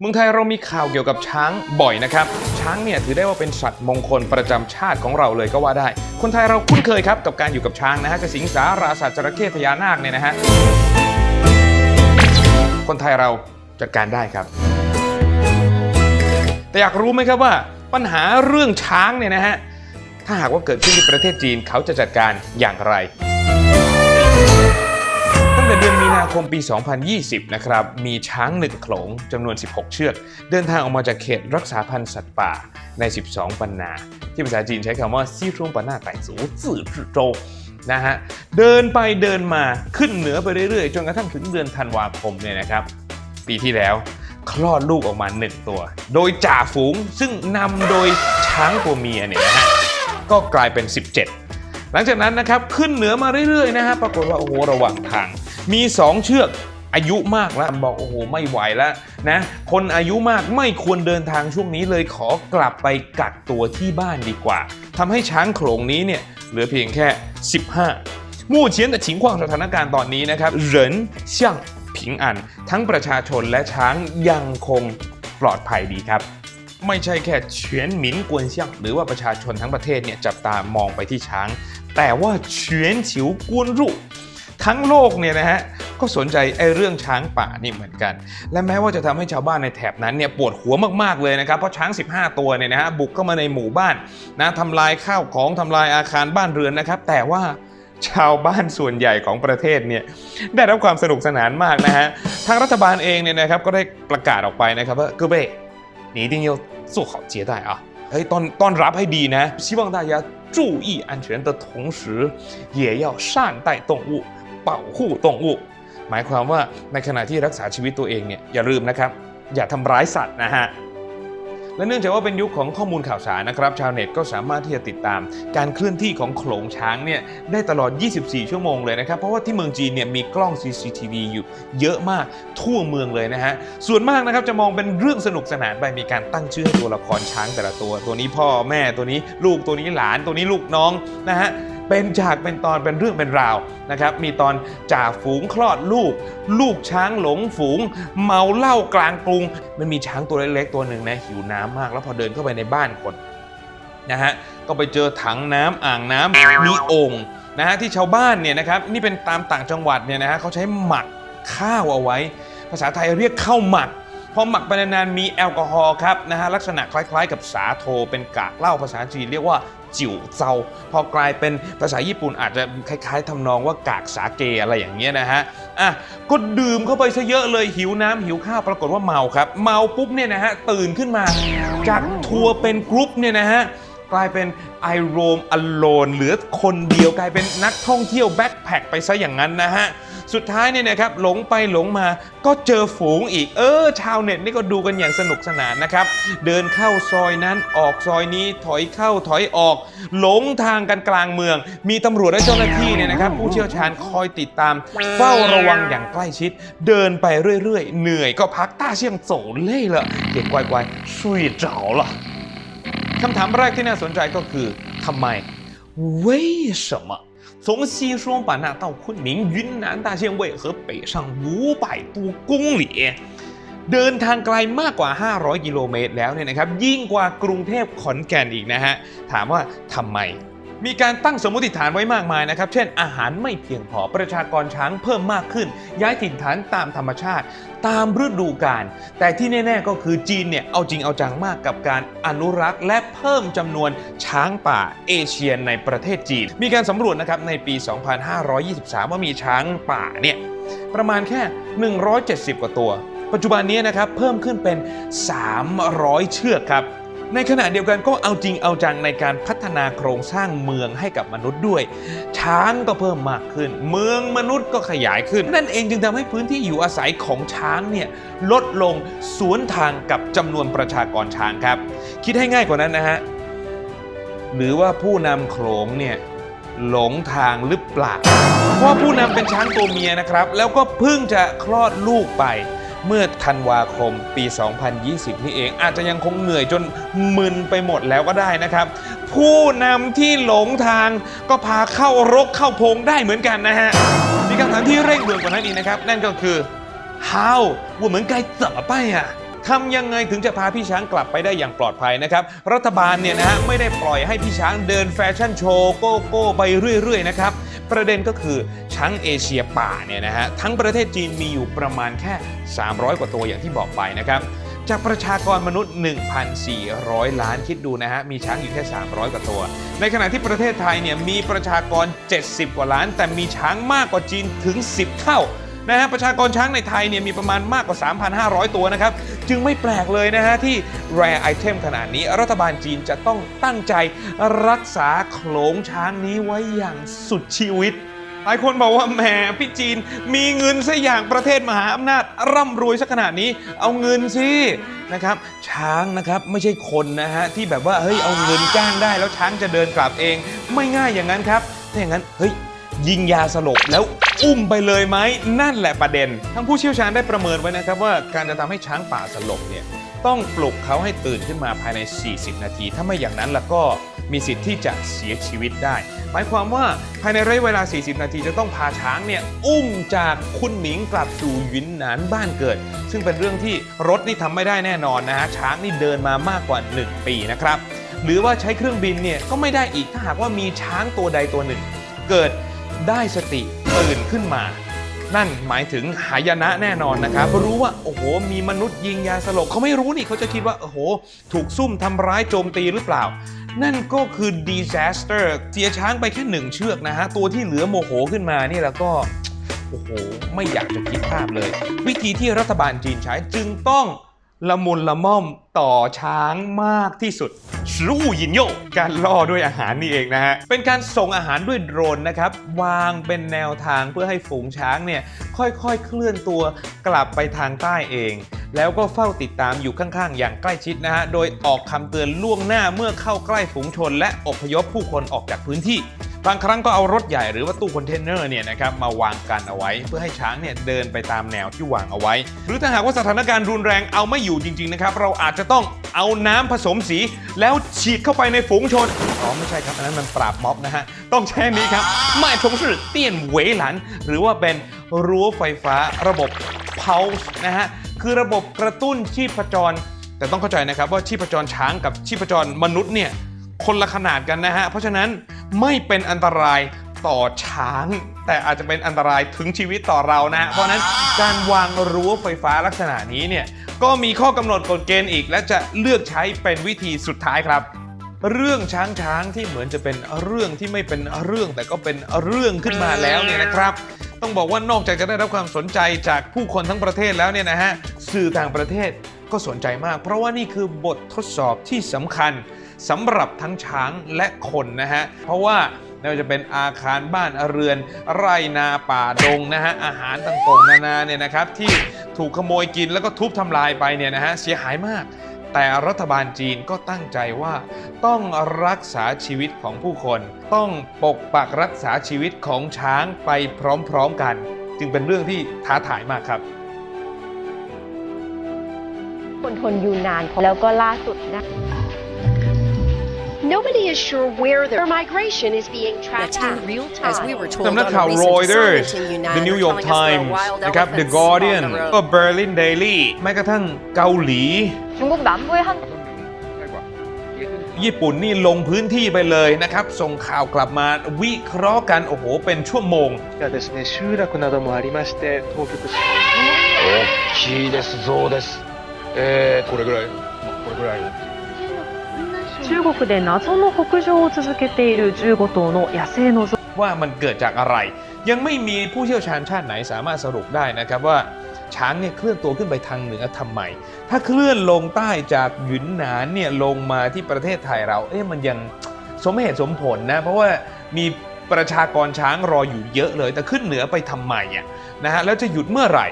เมืองไทยเรามีข่าวเกี่ยวกับช้างบ่อยนะครับ ช้างเนี่ยถือได้ว่าเป็นสัตว์มงคลประจำชาติของเราเลยก็ว่าได้ คนไทยเราคุ้นเคยครับกับการอยู่กับช้างนะฮะกับสิงสาราสัตว์จระเข้พญานาคเนี่ยนะฮะคนไทยเราจัดการได้ครับ แต่อยากรู้ไหมครับว่าปัญหาเรื่องช้างเนี่ยนะฮะถ้าหากว่าเกิดขึ้นที่ประเทศจีนเขาจะจัดการอย่างไร แต่เดือนมีนาคมปี 2020 นะครับ มีช้างหนึ่งโขลงจำนวน 16 เชือก เดินทางออกมาจากเขตรักษาพันธุ์สัตว์ป่าใน 12 ปันนา ที่ภาษาจีนใช้คำว่าซีช่วงปันนาไต่สูจื่อจื่อโจนะฮะ เดินไปเดินมาขึ้นเหนือไปเรื่อยๆ จนกระทั่งถึงเดือนธันวาคมเนี่ยนะครับ ปีที่แล้วคลอดลูกออกมาหนึ่งตัว โดยจ่าฝูงซึ่งนำโดยช้างตัวเมียเนี่ยนะฮะ ก็กลายเป็น 17หลังจากนั้นนะครับ ขึ้นเหนือมาเรื่อยๆนะฮะปรากฏว่าโอ้โหระหว่างทาง มี 2 เชือกอายุมากแล้วบอกโอ้โหไม่ไหวแล้วนะคนอายุมากไม่ควรเดินทางช่วงนี้เลยขอกลับไปกักตัวที่บ้านดีกว่าทำให้ช้างโขลงนี้เนี่ยเหลือเพียงแค่ 15มู่เชียนแต่ชิงควางสถานการณ์ตอนนี้นะครับเหรินเซี่ยงผิงอัน ทั้งประชาชนและช้างยังคงปลอดภัยดีครับ ไม่ใช่แค่เฉียนหมินกวนเซี่ยงหรือว่าประชาชนทั้งประเทศเนี่ยจับตามองไปที่ช้าง แต่ว่าเฉียนฉิวกวนรุ ทั้งโลกเนี่ยนะฮะก็สนใจไอ้เรื่องช้างป่านี่เหมือนกัน และแม้ว่าจะทำให้ชาวบ้านในแถบนั้นเนี่ยปวดหัวมากๆเลยนะครับเพราะช้าง 15 ตัวเนี่ยนะฮะบุกเข้ามาในหมู่บ้านนะทำลายข้าวของทำลายอาคารบ้านเรือนนะครับ แต่ว่าชาวบ้านส่วนใหญ่ของประเทศเนี่ย ได้รับความสนุกสนานมากนะฮะ ทางรัฐบาลเองเนี่ยนะครับก็ได้ประกาศออกไปนะครับว่า各位你一定要做好接待啊เฮ้ยต้อนต้อนรับให้ดีนะ希望大家注意安全的同时也要善待动物 เป่าคู่ตรงอุหมายความว่าในขณะที่รักษาชีวิตตัวเองเนี่ยอย่าลืมนะครับ อย่าทำร้ายสัตว์นะฮะและเนื่องจากว่าเป็นยุคของข้อมูลข่าวสารนะครับ ชาวเน็ตก็สามารถที่จะติดตาม การเคลื่อนที่ของโขลงช้างเนี่ยได้ตลอด 24 ชั่วโมงเลยนะครับ เพราะว่าที่เมืองจีนเนี่ยมีกล้อง CCTV อยู่เยอะมากทั่วเมืองเลยนะฮะ ส่วนมากนะครับจะมองเป็นเรื่องสนุกสนานไปมีการตั้งชื่อให้ตัวละครช้างแต่ละตัว ตัวนี้พ่อแม่ตัวนี้ลูกตัวนี้หลานตัวนี้ลูกน้องนะฮะ เป็นฉากเป็นตอนเป็นเรื่องเป็นราวนะครับ มีตอนจ่าฝูงคลอดลูก ลูกช้างหลงฝูง เมาเหล้ากลางกรุง มันมีช้างตัวเล็กๆตัวหนึ่งนะหิวน้ำมาก แล้วพอเดินเข้าไปในบ้านคนนะฮะก็ไปเจอถังน้ำอ่างน้ำมีโอ่งนะฮะที่ชาวบ้านเนี่ยนะครับนี่เป็นตามต่างจังหวัดเนี่ยนะฮะเขาใช้หมักข้าวเอาไว้ ภาษาไทยเรียกข้าวหมัก พอหมักไปนานๆมีแอลกอฮอล์ครับนะฮะลักษณะคล้ายๆ กับสาโทเป็นกากเหล้าภาษาจีนเรียกว่าจิ๋วเซาพอกลายเป็นภาษาญี่ปุ่นอาจจะคล้ายๆทำนองว่ากากสาเกอะไรอย่างเงี้ยนะฮะอะก็ดื่มเข้าไปซะเยอะเลยหิวน้ำหิวข้าวปรากฏว่าเมาครับ เมาปุ๊บเนี่ยนะฮะตื่นขึ้นมาจากทัวร์เป็นกรุ๊ปเนี่ยนะฮะ กลายเป็นไอโรมออล론เหลือคนเดียวกลายเป็นนักท่องเที่ยวแบ็คแพคไปซะอย่างนั้นนะฮะ สุดท้ายเนี่ยนะครับหลงไปหลงมาก็เจอฝูงอีก เออ ชาวเน็ตนี่ก็ดูกันอย่างสนุกสนานนะครับ เดินเข้าซอยนั้นออกซอยนี้ถอยเข้าถอยออก หลงทางกันกลางเมือง มีตำรวจและเจ้าหน้าที่เนี่ยนะครับ ผู้เชี่ยวชาญคอยติดตาม เฝ้าระวังอย่างใกล้ชิด เดินไปเรื่อยๆ เหนื่อยก็พักต้าเชียงโสเล่ยเหอเด็กกวายๆซุยเจ๋าละ คำถามแรกที่น่าสนใจก็คือทำไม为什么从西双版纳到昆明云南大县位和北上500多公里 เดินทางไกลมากกว่า 500 กิโลเมตรแล้วเนี่ยนะครับ ยิ่งกว่ากรุงเทพขอนแก่นอีกนะฮะ ถามว่าทำไม มีการตั้งสมมติฐานไว้มากมายนะครับ เช่น อาหารไม่เพียงพอ ประชากรช้างเพิ่มมากขึ้น ย้ายถิ่นฐานตามธรรมชาติ ตามฤดูกาล แต่ที่แน่ ๆ ก็คือจีนเนี่ย เอาจริงเอาจังมากกับการอนุรักษ์ และเพิ่มจำนวนช้างป่าเอเชียในประเทศจีน มีการสำรวจนะครับในปี 2523 ว่ามีช้างป่าเนี่ยประมาณแค่ 170 กว่าตัว ปัจจุบันนี้นะครับเพิ่มขึ้นเป็น 300 เชือกครับ ในขณะเดียวกันก็เอาจริงเอาจังในการพัฒนาโครงสร้างเมืองให้กับมนุษย์ด้วย ช้างก็เพิ่มมากขึ้น เมืองมนุษย์ก็ขยายขึ้น นั่นเองจึงทำให้พื้นที่อยู่อาศัยของช้างเนี่ยลดลงสวนทางกับจำนวนประชากรช้างครับ คิดให้ง่ายกว่านั้นนะฮะหรือว่าผู้นำโขลงเนี่ยหลงทางหรือเปล่าเพราะผู้นำเป็นช้างตัวเมียนะครับ แล้วก็เพิ่งจะคลอดลูกไป เมื่อธันวาคมปี 2020 นี่เอง อาจจะยังคงเหนื่อยจนมึนไปหมดแล้วก็ได้นะครับ ผู้นำที่หลงทางก็พาเข้ารกเข้าพงได้เหมือนกันนะฮะ มีคำถามที่เร่งด่วนกว่านั้นอีกนะครับ นั่นก็คือ how ว่าเหมือนไกลจับไปอะทำยังไงถึงจะพาพี่ช้างกลับไปได้อย่างปลอดภัยนะครับ รัฐบาลเนี่ยนะฮะไม่ได้ปล่อยให้พี่ช้างเดินแฟชั่นโชว์โก้โก้ไปเรื่อยๆนะครับ ประเด็นก็คือช้างเอเชียป่าเนี่ยนะฮะทั้งประเทศจีนมีอยู่ประมาณแค่ 300 กว่าตัวอย่างที่บอกไปนะครับจากประชากรมนุษย์ 1,400 ล้านคิดดูนะฮะ มีช้างอยู่แค่ 300 กว่าตัว ในขณะที่ประเทศไทยเนี่ยมีประชากร 70 กว่าล้าน แต่มีช้างมากกว่าจีนถึง 10 เท่า นะฮะประชากรช้างในไทยเนี่ยมีประมาณมากกว่า 3,500 ตัวนะครับ จึงไม่แปลกเลยนะฮะที่ rare item ขนาดนี้ รัฐบาลจีนจะต้องตั้งใจรักษาโขลงช้างนี้ไว้อย่างสุดชีวิตหลายคนบอกว่าแหมพี่จีนมีเงินซะอย่างประเทศมหาอำนาจ ร่ำรวยซะขนาดนี้ เอาเงินสินะครับ ช้างนะครับไม่ใช่คนนะฮะที่แบบว่าเฮ้ยเอาเงินจ้างได้แล้วช้างจะเดินกลับเอง ไม่ง่ายอย่างนั้นครับถ้าอย่างนั้นเฮ้ย ยิงยาสลบแล้วอุ้มไปเลยไหมนั่นแหละประเด็น ทั้งผู้เชี่ยวชาญได้ประเมินไว้นะครับว่าการจะทำให้ช้างป่าสลบเนี่ยต้องปลุกเขาให้ตื่นขึ้นมาภายใน 40 นาที ถ้าไม่อย่างนั้นแล้วก็มีสิทธิ์ที่จะเสียชีวิตได้ หมายความว่าภายในระยะเวลา 40 นาทีจะต้องพาช้างเนี่ยอุ้มจากคุณหมิงกลับสู่ยินหนานบ้านเกิด ซึ่งเป็นเรื่องที่รถนี่ทำไม่ได้แน่นอนนะฮะช้างนี่เดินมามากกว่า 1 ปีนะครับหรือว่าใช้เครื่องบินเนี่ยก็ไม่ได้อีกถ้าหากว่ามีช้างตัวใดตัวหนึ่ง เกิด ได้สติตื่นขึ้นมา นั่นหมายถึงหายนะแน่นอนนะครับรู้ว่าโอ้โหมีมนุษย์ยิงยาสลบเขาไม่รู้นี่เขาจะคิดว่าโอ้โห ถูกซุ่มทำร้ายโจมตีหรือเปล่า นั่นก็คือ disaster เสียช้างไปแค่หนึ่งเชือกนะฮะ ตัวที่เหลือโมโหขึ้นมานี่แล้วก็โอ้โหไม่อยากจะคิดภาพเลย วิธีที่รัฐบาลจีนใช้จึงต้อง ละมุนละม่อมต่อช้างมากที่สุดสู้ยินโยการล่อด้วยอาหารนี่เองนะฮะ เป็นการส่งอาหารด้วยโดรนนะครับ วางเป็นแนวทางเพื่อให้ฝูงช้างเนี่ย ค่อยๆ เคลื่อนตัวกลับไปทางใต้เอง แล้วก็เฝ้าติดตามอยู่ข้างๆ อย่างใกล้ชิดนะฮะ โดยออกคำเตือนล่วงหน้าเมื่อเข้าใกล้ฝูงชน และอพยพผู้คนออกจากพื้นที่ บางครั้งก็เอารถใหญ่หรือว่าตู้คอนเทนเนอร์เนี่ยนะครับมาวางกันเอาไว้ เพื่อให้ช้างเนี่ยเดินไปตามแนวที่วางเอาไว้ หรือถ้าหากว่าสถานการณ์รุนแรงเอาไม่อยู่จริงๆนะครับเราอาจจะต้องเอาน้ำผสมสี แล้วฉีดเข้าไปในฝูงชนอ๋อไม่ใช่ครับอันนั้นมันปราบม็อบนะฮะต้องใช้อันนี้ครับไม่ชงสื่อเตี้ยนเหวยหลัน หรือว่าเป็นรั้วไฟฟ้าระบบ pulse นะฮะคือระบบกระตุ้นชีพจร แต่ต้องเข้าใจนะครับว่าชีพจรช้างกับชีพจรมนุษย์เนี่ยคนละขนาดกันนะฮะเพราะฉะนั้น ไม่เป็นอันตรายต่อช้าง แต่อาจจะเป็นอันตรายถึงชีวิตต่อเรานะฮะเพราะฉะนั้นการวางรั้วไฟฟ้าลักษณะนี้เนี่ยก็มีข้อกำหนดกฎเกณฑ์อีก และจะเลือกใช้เป็นวิธีสุดท้ายครับ เรื่องช้างช้างที่เหมือนจะเป็นเรื่องที่ไม่เป็นเรื่องแต่ก็เป็นเรื่องขึ้นมาแล้วเนี่ยนะครับ ต้องบอกว่านอกจากจะได้รับความสนใจจากผู้คนทั้งประเทศแล้วเนี่ยนะฮะสื่อต่างประเทศก็สนใจมาก เพราะว่านี่คือบททดสอบที่สำคัญ สำหรับทั้งช้างและคนนะฮะ เพราะว่าไม่ว่าจะเป็นอาคารบ้านเรือน ไร่นาป่าดงนะฮะอาหารต่างๆนานาเนี่ยนะครับที่ถูกขโมยกินแล้วก็ทุบทำลายไปเนี่ยนะฮะเสียหายมาก แต่รัฐบาลจีนก็ตั้งใจว่า ต้องรักษาชีวิตของผู้คน ต้องปกปักรักษาชีวิตของช้างไปพร้อมๆกัน จึงเป็นเรื่องที่ท้าทายมากครับคนทนยูนานแล้วก็ล่าสุดนะ Nobody is sure where their migration is being tracked That's in real time. As we were told สำนัก on ข่าว a recent Reuters assignment in Yunnan, The New they're York telling us there are Times wild นะครับ The elephants Guardian on the road. ก็ Berlin Daily แม้กระทั่งเกาหลี 중국 남부의 한 ญี่ปุ่นนี่ลงพื้นที่ไปเลยนะครับ ส่งข่าวกลับมาวิเคราะห์กัน โอ้โห เป็นชั่วโมง がですね集落などもありまして当局大きいです、象です。えー、これぐらい、まこれぐらい。 中国で謎の北上を続けている15頭の野生の象 ว่ามันเกิดจากอะไร ยังไม่มีผู้เชี่ยวชาญชาติไหนสามารถสรุปได้นะครับว่าช้างเนี่ยเคลื่อนตัวขึ้นไปทางเหนือทำไม ถ้าเคลื่อนลงใต้จากหยุนหนานเนี่ยลงมาที่ประเทศไทยเรา เอ๊ะมันยังสมเหตุสมผลนะ เพราะว่ามีประชากรช้างรออยู่เยอะเลย แต่ขึ้นเหนือไปทำไมอ่ะนะฮะแล้วจะหยุดเมื่อไหร่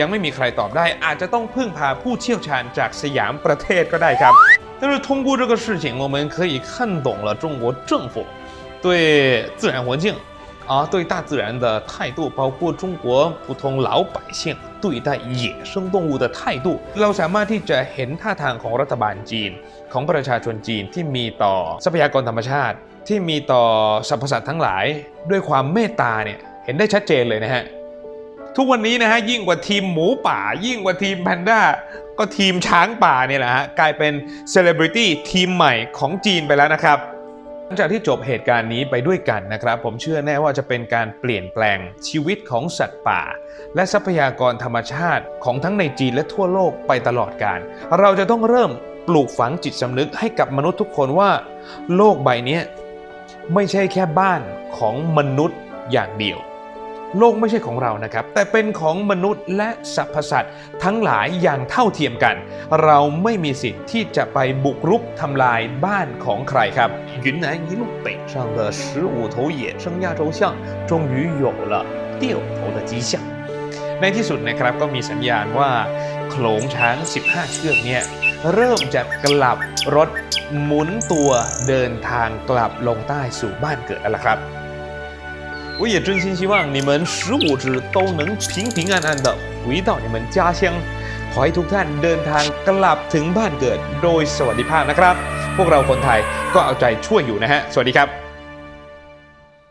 ยังไม่มีใครตอบได้ อาจจะต้องพึ่งพาผู้เชี่ยวชาญจากสยามประเทศก็ได้ครับ 但是通过这个事情，我们可以看懂了中国政府对自然环境啊，对大自然的态度，包括中国普通老百姓对待野生动物的态度。เราสามารถที่จะเห็นท่าทางของรัฐบาลจีน ของประชาชนจีนที่มีต่อทรัพยากรธรรมชาติ ที่มีต่อสรรพสัตว์ทั้งหลาย ด้วยความเมตตาเนี่ยเห็นได้ชัดเจนเลยนะฮะ ทุกวันนี้นะฮะยิ่งกว่าทีมหมูป่า ยิ่งกว่าทีมแพนด้าก็ทีมช้างป่าเนี่ยแหละฮะกลายเป็นเซเลบริตี้ทีมใหม่ของจีนไปแล้วนะครับ หลังจากที่จบเหตุการณ์นี้ไปด้วยกันนะครับ ผมเชื่อแน่ว่าจะเป็นการเปลี่ยนแปลงชีวิตของสัตว์ป่า และทรัพยากรธรรมชาติของทั้งในจีนและทั่วโลกไปตลอดกาลเราจะต้องเริ่มปลูกฝังจิตสำนึกให้กับมนุษย์ทุกคนว่า โลกใบนี้ไม่ใช่แค่บ้านของมนุษย์อย่างเดียว โลกไม่ใช่ของเรานะครับ แต่เป็นของมนุษย์และสรรพสัตว์ทั้งหลายอย่างเท่าเทียมกัน เราไม่มีสิทธิ์ที่จะไปบุกรุกทำลายบ้านของใครครับ云南一路北上的十五头野生亚洲象终于有了掉头的迹象ในที่สุดนะครับก็มีสัญญาณว่าโขลงช้าง 15 เชือกเนี่ยเริ่มจะกลับรถหมุนตัวเดินทางกลับลงใต้สู่บ้านเกิดแล้วล่ะครับ 我也真心希望你们十五只都能平平安安的回到你们家乡ขอให้ทุกท่านเดินทางกลับถึงบ้านเกิดโดยสวัสดิภาพนะครับ พวกเราคนไทยก็เอาใจช่วยอยู่นะฮะ สวัสดีครับ